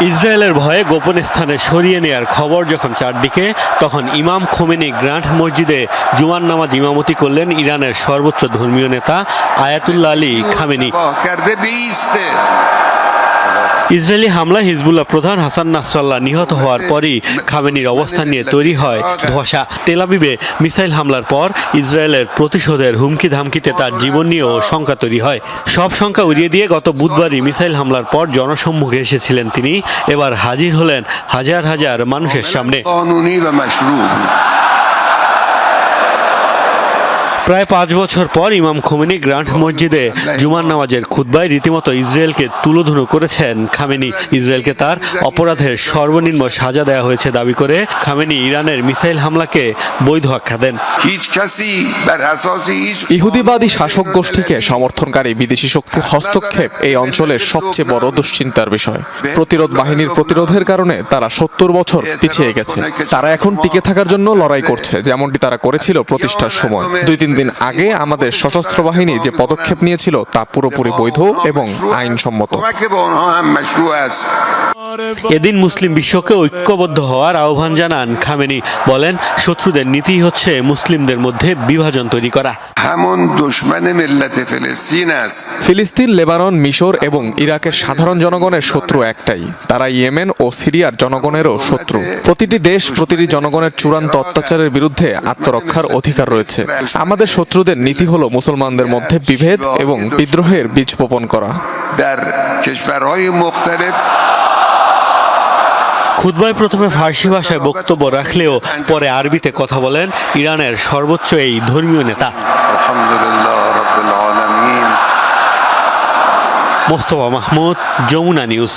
ইসরায়েলের ভয়ে গোপন স্থানে সরিয়ে নেয়ার খবর যখন চারদিকে, তখন ইমাম খোমেনি গ্রান্ট মসজিদে জুমার নামাজ ইমামতি করলেন ইরানের সর্বোচ্চ ধর্মীয় নেতা আয়াতুল্লা আলী খামেনি। ইসরায়েলি হামলায় হিজবুল্লাহ প্রধান হাসান নাসরাল্লাহ নিহত হওয়ার পরই খামেনির অবস্থান নিয়ে তৈরি হয় ধোঁয়াশা। তেলাবিবে মিসাইল হামলার পর ইসরায়েলের প্রতিশোধের হুমকি ধামকিতে তার জীবন নিয়েও শঙ্কা তৈরি হয়। সব শঙ্কা উড়িয়ে দিয়ে গত বুধবারই মিসাইল হামলার পর জনসম্মুখে এসেছিলেন তিনি। এবার হাজির হলেন হাজার হাজার মানুষের সামনে। প্রায় পাঁচ বছর পর ইমাম খোমেনি গ্রান্ড মসজিদে জুমার নামাজের খুদ্বাই রীতিমতো ইসরায়েলকে তুলোধুনো করেছেন খামেনি। ইসরায়েলকে তার অপরাধের সর্বনিম্ন সাজা দেওয়া হয়েছে দাবি করে খামেনি ইরানের মিসাইল হামলাকে বৈধ আখ্যা দেন। ইহুদিবাদী শাসক গোষ্ঠীকে সমর্থনকারী বিদেশি শক্তির হস্তক্ষেপ এই অঞ্চলের সবচেয়ে বড় দুশ্চিন্তার বিষয়। প্রতিরোধ বাহিনীর প্রতিরোধের কারণে তারা সত্তর বছর পিছিয়ে গেছে। তারা এখন টিকে থাকার জন্য লড়াই করছে যেমনটি তারা করেছিল প্রতিষ্ঠার সময়। দুই তিন দিন আগে আমাদের সশস্ত্র বাহিনী যে পদক্ষেপ নিয়েছিল তা পুরোপুরি বৈধ এবং আইনসম্মত। এদিন মুসলিম বিশ্বকে ঐক্যবদ্ধ হওয়ার আহ্বান জানান খামেনি। বলেন শত্রুদের নীতি হচ্ছে মুসলিমদের মধ্যে বিভাজন তৈরি করা। ফিলিস্তিন লেবানন মিশর এবং ইরাকের সাধারণ জনগণের শত্রু একটাই। তারা ইয়েমেন ও সিরিয়ার জনগণেরও শত্রু। প্রতিটি দেশ প্রতিটি জনগণের চূড়ান্ত অত্যাচারের বিরুদ্ধে আত্মরক্ষার অধিকার রয়েছে। আমাদের তাদের শত্রুদের নীতি হলো মুসলমানদের মধ্যে বিভেদ এবং বিদ্রোহের বীজ বপন করা। খুদ্বায় প্রথমে ফার্সি ভাষায় বক্তব্য রাখলেও পরে আরবিতে কথা বলেন ইরানের সর্বোচ্চ এই ধর্মীয় নেতা। মোস্তফা মাহমুদ যমুনা নিউজ।